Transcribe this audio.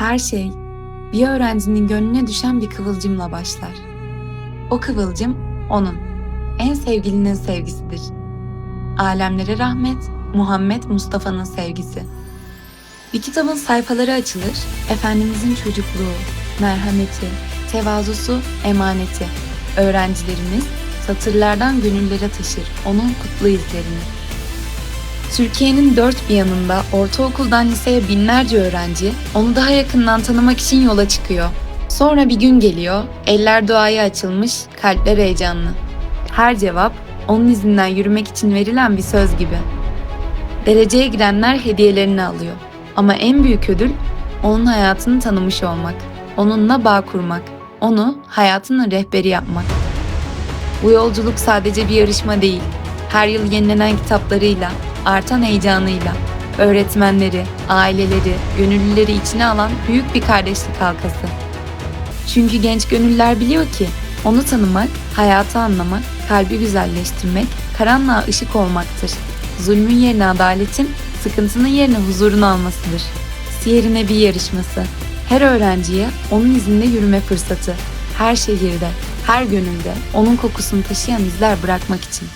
Her şey bir öğrencinin gönlüne düşen bir kıvılcımla başlar. O kıvılcım onun, en sevgilinin sevgisidir. Alemlere rahmet, Muhammed Mustafa'nın sevgisi. Bir kitabın sayfaları açılır, Efendimizin çocukluğu, merhameti, tevazusu, emaneti. Öğrencilerimiz satırlardan gönüllere taşır onun kutlu izlerini. Türkiye'nin dört bir yanında ortaokuldan liseye binlerce öğrenci onu daha yakından tanımak için yola çıkıyor. Sonra bir gün geliyor, eller duaya açılmış, kalpler heyecanlı. Her cevap onun izinden yürümek için verilen bir söz gibi. Dereceye girenler hediyelerini alıyor. Ama en büyük ödül onun hayatını tanımış olmak, onunla bağ kurmak, onu hayatının rehberi yapmak. Bu yolculuk sadece bir yarışma değil. Her yıl yenilenen kitaplarıyla, artan heyecanıyla, öğretmenleri, aileleri, gönüllüleri içine alan büyük bir kardeşlik halkası. Çünkü genç gönüller biliyor ki onu tanımak, hayatı anlamak, kalbi güzelleştirmek, karanlığa ışık olmaktır. Zulmün yerine adaletin, sıkıntının yerine huzurun almasıdır. Siyer Nebi yarışması. Her öğrenciye onun izinde yürüme fırsatı. Her şehirde, her gönülde onun kokusunu taşıyan izler bırakmak için.